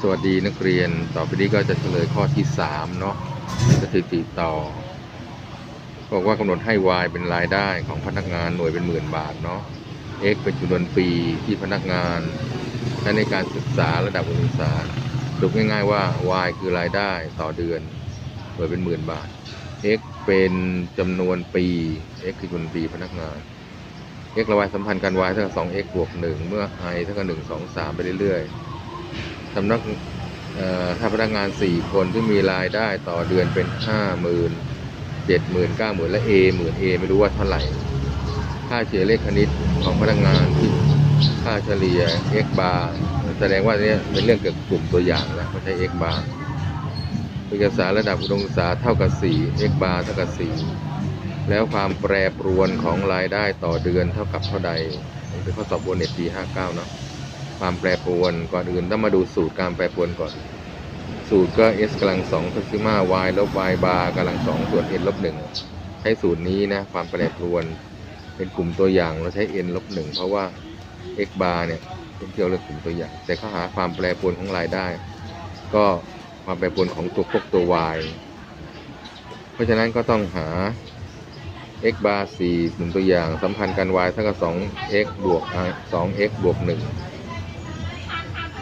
สวัสดีนักเรียนต่อไปนี้ก็จะเฉลยข้อที่สามเนาะสถิติต่อ บอกว่ากำหนดให้ y เป็นรายได้ของพนักงานหน่วยเป็นหมื่นบาทเนาะ x เป็นจำนวนปีที่พนักงานใช้ในการศึกษาระดับอุดมศึกษาสรุปง่ายๆว่า y คือรายได้ต่อเดือนหน่วยเป็นหมื่นบาท x เป็นจำนวนปี x คือจำนวนปีพนักงาน x และ y สัมพันธ์กัน y เท่ากับ 2x บวก 1 เมื่อ i เท่ากับ 1 2 3 ไปเรื่อยๆ สำนักถ้าพนักงาน 4 คนที่มีรายได้ต่อเดือนเป็น 5 0,000 70,000 90,000และ A หมื่น A ไม่รู้ว่าเท่าไหร่ ค่าเฉลี่ยเลขคณิตของพนักงานที่ค่าเฉลี่ย x bar แสดงว่าเนี่ยเป็นเรื่องเกี่ยวกับกลุ่มตัวอย่างแล้วไม่ใช่ x bar เอกสารระดับอุดมศึกษาเท่ากับ 4 x bar เท่ากับ 4 แล้วความแปรปรวนของรายได้ต่อเดือนเท่ากับเท่าใดเป็นข้อสอบโบเน็ตปี 59 เนาะ ความแปรปรวนก่อนอื่นต้องมาดูสูตรการแปรปรวนก่อน สูตรก็ s กำลังสองทักซิมา y ลบ y บาร์กำลังสองส่วน n ลบหนึ่งใช้สูตรนี้นะความแปรปรวนเป็นกลุ่มตัวอย่างเราใช้ n ลบหนึ่งเพราะว่า x บาร์เนี่ยเป็นเกี่ยวเรื่องกลุ่มตัวอย่าง แต่ข้อหาความแปรปรวนของรายได้ ก็ความแปรปรวนของตัวพวกตัว y เพราะฉะนั้นก็ต้องหา x bar 4กลุ่มตัวอย่างสัมพันธ์กัน y เท่ากับ 2x บวก 2x บวก 1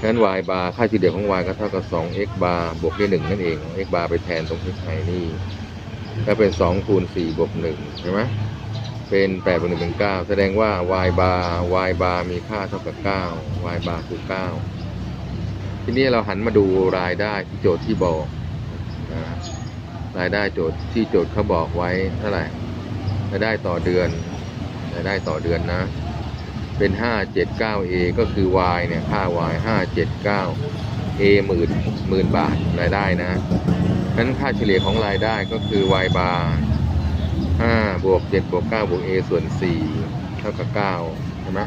งั้น y bar ค่าเฉลี่ยของ y ก็เท่ากับ 2x bar บวกด้วย1นั่นเอง x bar ไปแทนตรงที่ไทนี่ก็เป็น2คูณ4บวก1ใช่ไหมเป็น8บวก1เป็น 9 แสดงว่า y bar y bar มีค่าเท่ากับ 9 y bar คือ 9 ทีนี้เราหันมาดูรายได้ที่โจทย์ที่บอกนะรายได้โจทย์ที่โจทย์เขาบอกไว้เท่าไหร่รายได้ต่อเดือนรายได้ต่อเดือนนะ เป็น 579A ก็คือ Y เนี่ย ค่า Y 579 A หมื่นหมื่นบาทรายได้นะนั้นค่าเฉลี่ยของรายได้ก็คือ Y bar 5บวก7บวก9บวก A ส่วน 4 เท่ากับ9ใช่ไหม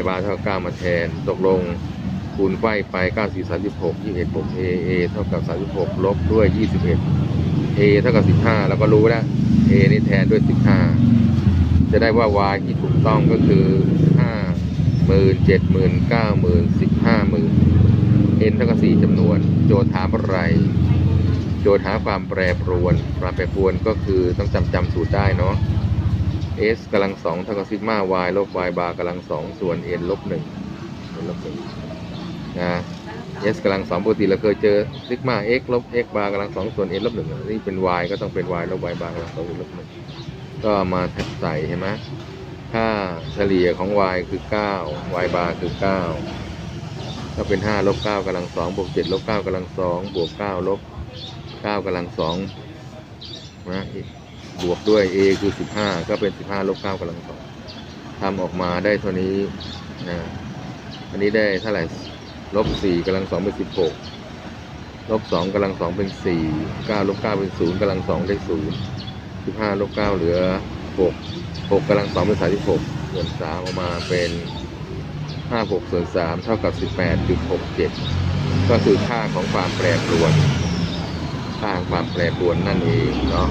Y bar เท่ากับ9มาแทน ตกลงคูณไขว้ไป 9 4 36 21บวก A A เท่ากับ 36 ลบด้วย 21 A เท่ากับ 15 แล้วก็รู้แล้ว A นี่แทนด้วย 15 จะได้ว่า Y ที่ถูกต้องก็คือ5หมื่นเจ็ดหมื่นเก้าหมื่นสิบห้าหมื่น N เท่ากับ4จำนวน โจทย์ถามอะไร โจทย์หาความแปรปรวนความแปรปรวนก็คือต้องจำจำสูตรได้เนาะ S กำลังสองเท่ากับซิกมา Y ลบ Y บาร์กำลังสองส่วน N ลบหนึ่ง N ลบหนึ่งนะ s กำลังสองปกติเราเคยเจอซิกมา x ลบ x บาร์กำลังสองส่วน n ลบหนึ่งนี่เป็น y ก็ต้องเป็น y ลบ y บาร์กำลังสองส่วนลบหนึ่ง ก็มาแทบใส่ใช่ไหมค่าเฉลี่ยของ y คือ 9 y บาร์คือ 9 ก็เป็น 5 ลบ 9กำลังสองบวก7ลบ 9กำลังสองบวก 9 ลบ 9กำลังสองนะบวกด้วย a คือ 15 ก็เป็น 15 ลบ 9กำลังสองทำออกมาได้เท่านี้นะอันนี้ได้เท่าไหร่ลบสี่กำลังสองเป็นสิบหกลบสองกำลังสองเป็นสี่เก้าลบเก้าเป็นศูนย์กำลังสองได้ศูนย์ สิบห้าลบเก้าเหลือหกหกกำลังสองเป็นสามที่หกส่วนสามออกมาเป็นห้าหกส่วนสามเท่ากับสิบแปดจุดหกเจ็ดก็คือค่าของความแปรปรวนค่าของความแปรปรวนนั่นเองเนาะ